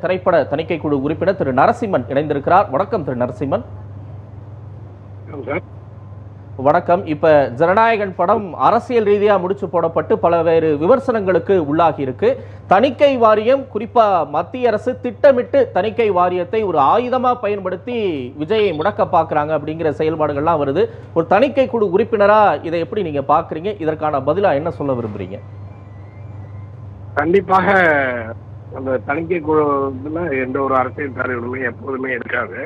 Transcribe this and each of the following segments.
திரைப்பட தணிக்கை குழு உறுப்பினர் திரு நரசிம்மன் இணைந்திருக்கிறார். வணக்கம் திரு நரசிம்மன். வணக்கம். இப்ப ஜனநாயகன் படம் அரசியல் ரீதியா முடிச்சு போடப்பட்டு பல்வேறு விமர்சனங்களுக்கு உள்ளாகி இருக்கு. தணிக்கை வாரியம் குறிப்பா மத்திய அரசு திட்டமிட்டு தணிக்கை வாரியத்தை ஒரு ஆயுதமா பயன்படுத்தி விஜயை முடக்க பாக்குறாங்க அப்படிங்கிற செயல்பாடுகள்லாம் வருது. ஒரு தணிக்கை குழு உறுப்பினரா இதை எப்படி நீங்க பாக்குறீங்க இதற்கான பதிலா என்ன சொல்ல விரும்புறீங்க? கண்டிப்பாக அந்த தணிக்கை குழுல எந்த ஒரு அரசியல் தலைவருமே எப்போதுமே இருக்காது.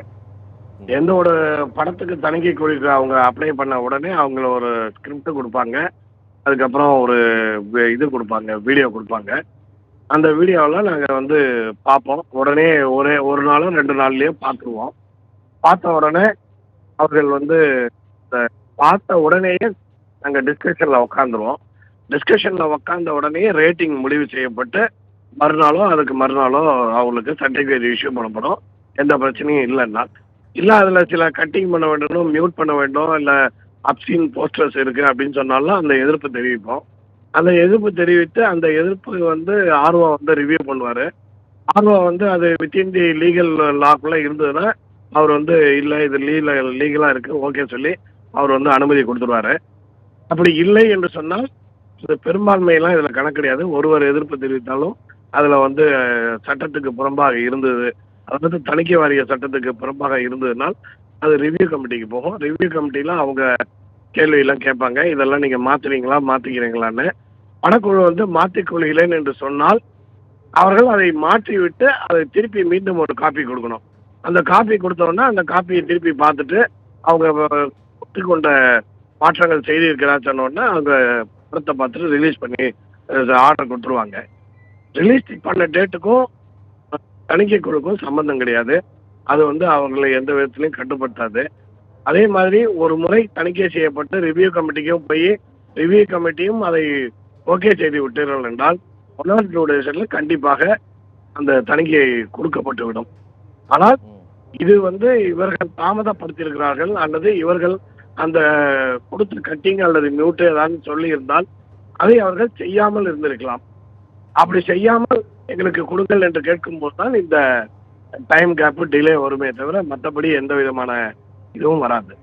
எந்த ஒரு படத்துக்கு தணிக்கை குழுக்கு அவங்க அப்ளை பண்ண உடனே அவங்கள ஒரு ஸ்கிரிப்ட் கொடுப்பாங்க. அதுக்கப்புறம் ஒரு இது கொடுப்பாங்க வீடியோ கொடுப்பாங்க. அந்த வீடியோவில் நாங்கள் வந்து பார்ப்போம். உடனே ஒரே ஒரு நாளோ ரெண்டு நாள்லயோ பார்த்துருவோம். பார்த்த உடனே அவர்கள் வந்து பார்த்த உடனேயே நாங்கள் டிஸ்கஷனில் உட்காந்துருவோம் டிஸ்கஷனில் உட்காந்த உடனே ரேட்டிங் முடிவு செய்யப்பட்டு மறுநாளோ அதுக்கு மறுநாளோ அவங்களுக்கு சர்டிஃபிகேட் இஷ்யூ பண்ணப்படும். எந்த பிரச்சனையும் இல்லைன்னா. இல்லை அதில் சில கட்டிங் பண்ண வேண்டும் மியூட் பண்ண வேண்டும் இல்லை அப்சீன் போஸ்டர்ஸ் இருக்குது அப்படின்னு சொன்னாலும் அந்த எதிர்ப்பு தெரிவிப்போம். அந்த எதிர்ப்பு தெரிவித்து அந்த எதிர்ப்பு வந்து ஆர்வம் வந்து ரிவ்யூ பண்ணுவார். ஆர்வம் வந்து அது வித்தின் தி லீகல் லாக்குள்ளே இருந்ததுன்னா அவர் வந்து இல்லை இது லீல லீகலாக இருக்குது ஓகே சொல்லி அவர் வந்து அனுமதி கொடுத்துருவாரு. அப்படி இல்லை என்று சொன்னால் இது பெரும்பான்மையெல்லாம் இதில் கணக்கு கிடையாது. ஒருவர் எதிர்ப்பு தெரிவித்தாலும் அதில் வந்து சட்டத்துக்கு புறம்பாக இருந்தது. அதாவது தணிக்கை வாரிய சட்டத்துக்கு புறம்பாக இருந்ததுனால் அது ரிவ்யூ கமிட்டிக்கு போகும். ரிவ்யூ கமிட்டியில் அவங்க கேள்வியெல்லாம் கேட்பாங்க. இதெல்லாம் நீங்கள் மாற்றுவீங்களா மாற்றிக்கிறீங்களான்னு பணக்குழு வந்து மாற்றிக் கொள்கிறேன் என்று சொன்னால் அவர்கள் அதை மாற்றிவிட்டு அதை திருப்பி மீண்டும் ஒரு காப்பி கொடுக்கணும். அந்த காப்பி கொடுத்தோன்னா அந்த காப்பியை திருப்பி பார்த்துட்டு அவங்க ஒத்துக்கொண்ட மாற்றங்கள் செய்திருக்கிறா சொன்னோடனே அவங்க படத்தை பார்த்துட்டு ரிலீஸ் பண்ணி ஆர்டர் கொடுத்துருவாங்க. ரிலீஸ் பண்ண டேட்டுக்கும் தணிக்கை குழுக்கும் சம்மந்தம் கிடையாது. அது வந்து அவங்களை எந்த விதத்திலையும் கட்டுப்படுத்தாது. அதே மாதிரி ஒரு முறை தணிக்கை செய்யப்பட்டு ரிவ்யூ கமிட்டிக்கும் போய் ரிவ்யூ கமிட்டியும் அதை ஓகே செய்து விட்டீர்கள் என்றால் ஒன் ஆர் டூ டேஸில் கண்டிப்பாக அந்த தணிக்கை கொடுக்கப்பட்டுவிடும். ஆனால் இது வந்து இவர்கள் தாமதப்படுத்தியிருக்கிறார்கள் அல்லது இவர்கள் அந்த கொடுத்த கட்டிங் அல்லது மியூட் ஏதாவது சொல்லி இருந்தால் அதை அவர்கள் செய்யாமல் இருந்திருக்கலாம். அப்படி செய்யாமல் எங்களுக்கு கொடுங்கள் என்று கேட்கும்போது தான் இந்த டைம் கேப்பு டிலே வருமே தவிர மற்றபடி எந்த விதமான இதுவும் வராது.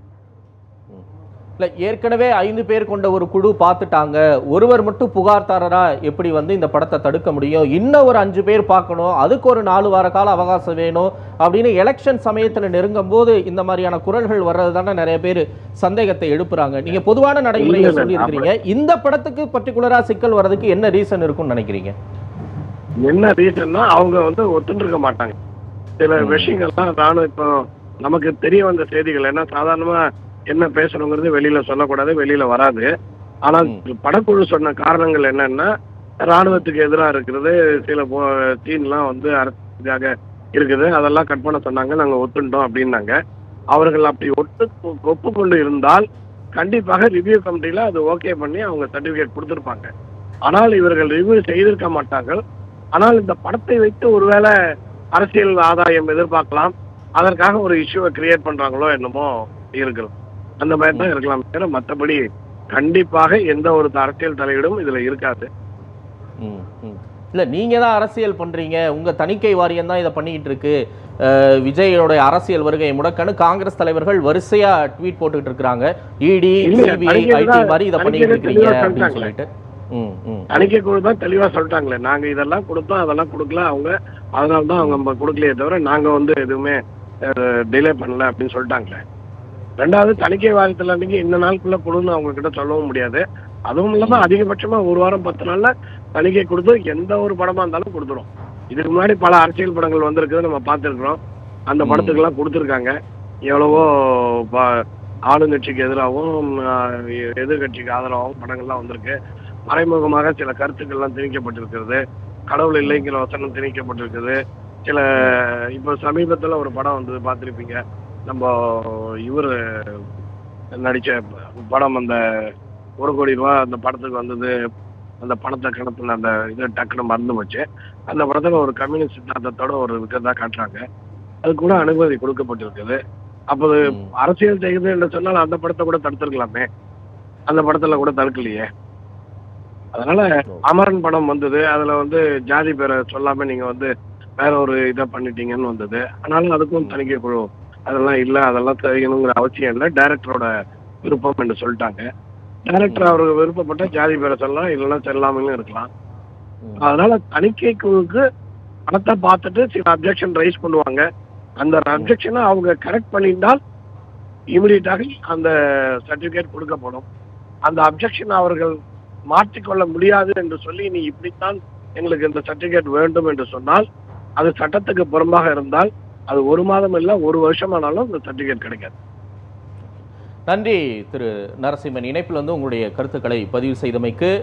இல்ல ஏற்கனவே ஐந்து பேர் கொண்ட ஒரு குழு பார்த்துட்டாங்க. ஒருவர் மட்டும் புகார்தாரரா எப்படி வந்து இந்த படத்தை தடுக்க முடியும்? இன்னும் ஒரு அஞ்சு பேர் பார்க்கணும். அதுக்கு ஒரு நாலு வார கால அவகாசம் வேணும் அப்படின்னு எலெக்ஷன் சமயத்துல நெருங்கும் போது இந்த மாதிரியான குரல்கள் வர்றது தானே நிறைய பேர் சந்தேகத்தை எழுப்புறாங்க. நீங்க பொதுவான நடைமுறையை இல்ல, இல்ல, சொல்லி இருக்கிறீங்க இந்த படத்துக்கு பர்டிகுலரா சிக்கல் வர்றதுக்கு என்ன ரீசன் இருக்கும்னு நினைக்கிறீங்க? என்ன ரீசன்னா அவங்க வந்து ஒத்துருக்க மாட்டாங்க. சில விஷயங்கள்லாம் நானும் இப்போ நமக்கு தெரிய வந்த செய்திகள். என்ன சாதாரணமா என்ன பேசணுங்கிறது வெளியில சொல்லக்கூடாது வெளியில வராது. ஆனால் படக்குழு சொன்ன காரணங்கள் என்னன்னா ராணுவத்துக்கு எதிராக இருக்கிறது சில சீன்லாம் வந்து அரசாக இருக்குது. அதெல்லாம் கட் பண்ண சொன்னாங்க நாங்கள் ஒத்துட்டோம் அப்படின்னாங்க. அவர்கள் அப்படி ஒட்டு ஒப்புக்கொண்டு இருந்தால் கண்டிப்பாக ரிவ்யூ கமிட்டியில் அது ஓகே பண்ணி அவங்க சர்டிஃபிகேட் கொடுத்துருப்பாங்க. ஆனால் இவர்கள் ரிவ்யூ செய்திருக்க மாட்டார்கள். ஆனால் இந்த படத்தை வைத்து ஒருவேளை அரசியல் ஆதாயம் எதிர்பார்க்கலாம். அதற்காக ஒரு இஷ்யூவை கிரியேட் பண்றாங்களோ என்னமோ இருக்கலாம் அந்த மாதிரி தான் இருக்கலாம். தவிர மற்றபடி கண்டிப்பாக எந்த ஒரு அரசியல் தலையீடும் இதுல இருக்காது. இல்ல நீங்க தான் அரசியல் பண்றீங்க. உங்க தணிக்கை வாரியம் தான் இதை பண்ணிக்கிட்டு இருக்கு. அஹ், விஜயோட அரசியல் வருகை முடக்கன்னு காங்கிரஸ் தலைவர்கள் வரிசையா ட்வீட் போட்டுக்கிட்டு இருக்காங்க இடி சிபிஐ ஐடி மாதிரி இதை பண்ணிக்கிட்டு தெளிவா அப்படின்னு. சொல்லிட்டு. தணிக்கை குழு தான் தெளிவா சொல்லிட்டாங்களே. நாங்க இதெல்லாம் கொடுத்தோம் அதெல்லாம் கொடுக்கல அவங்க. அதனால தான் அவங்க கொடுக்கலையே தவிர நாங்க வந்து எதுவுமே டிலே பண்ணல அப்படின்னு சொல்லிட்டாங்களே. ரெண்டாவது தணிக்கை வாரியத்தில் நீங்க இந்த நாளுக்குள்ள கொடுன்னு அவங்க கிட்ட சொல்லவும் முடியாது. அதுவும் இல்லாம அதிகபட்சமா ஒரு வாரம் பத்து நாள்ல தணிக்கை கொடுத்து எந்த ஒரு படமா இருந்தாலும் கொடுத்துரும். இதுக்கு முன்னாடி பல அரசியல் படங்கள் வந்திருக்குது நம்ம பார்த்துருக்குறோம். அந்த ம். படத்துக்கெல்லாம் கொடுத்துருக்காங்க. எவ்வளவோ ஆளுங்கட்சிக்கு எதிராகவும் ஆஹ், எதிர்க்கட்சிக்கு ஆதரவாகவும் படங்கள்லாம் வந்திருக்கு. மறைமுகமாக சில கருத்துக்கள்லாம் திணிக்கப்பட்டிருக்கிறது. கடவுள் இல்லைங்கிற வசனம் திணிக்கப்பட்டிருக்குது. சில இப்போ சமீபத்தில் ஒரு படம் வந்தது பார்த்துருப்பீங்க. நம்ம இவர் நடித்த படம் அந்த ஒரு கோடி ரூபா அந்த படத்துக்கு வந்தது அந்த பணத்தை கணத்துல அந்த இது டக்குன்னு மறந்து போச்சு. அந்த படத்தில் ஒரு கம்யூனிஸ்ட் சித்தாந்தத்தோட ஒரு இருக்கிறதா காட்டுறாங்க. அது கூட அனுமதி கொடுக்கப்பட்டிருக்குது. அப்போ அது ம். அரசியல் செய்யுது என்று சொன்னால் அந்த படத்தை கூட தடுத்திருக்கலாமே. அந்த படத்துல கூட தடுக்கலையே. அதனால அமரன் படம் வந்தது. அதுல வந்து ஜாதி பேரை சொல்லாம நீங்க வந்து வேற ஒரு இதை பண்ணிட்டீங்கன்னு வந்தது. ஆனாலும் அதுக்கும் தணிக்கை குழு அதெல்லாம் இல்லை அதெல்லாம் செய்யணுங்கிற அவசியம் இல்லை. டைரக்டரோட விருப்பம் என்று சொல்லிட்டாங்க. டைரக்டர் அவருக்கு விருப்பப்பட்ட ஜாதி பேரை சொல்லலாம் இல்லைன்னா செல்லாமலும் இருக்கலாம். அதனால தணிக்கை குழுவுக்கு பணத்தை பார்த்துட்டு சில அப்ஜெக்ஷன் ரைஸ் பண்ணுவாங்க. அந்த அப்ஜெக்ஷனை அவங்க கரெக்ட் பண்ணியிருந்தால் இமிடியட்டாக அந்த சர்டிபிகேட் கொடுக்கப்படும். அந்த அப்ஜெக்ஷன் அவர்கள் மாற்றிக்கொள்ள முடியாது என்று சொல்லி நீ இப்படித்தான் எங்களுக்கு இந்த சர்டிபிகேட் வேண்டும் என்று சொன்னால் அது சட்டத்துக்கு புறம்பாக இருந்தால் அது ஒரு மாதம் இல்லை ஒரு வருஷமானாலும் அந்த சர்டிஃபிகேட் கிடைக்காது. நன்றி திரு நரசிம்மன். இணைப்பில் வந்து உங்களுடைய கருத்துக்களை பதிவு செய்தமைக்கு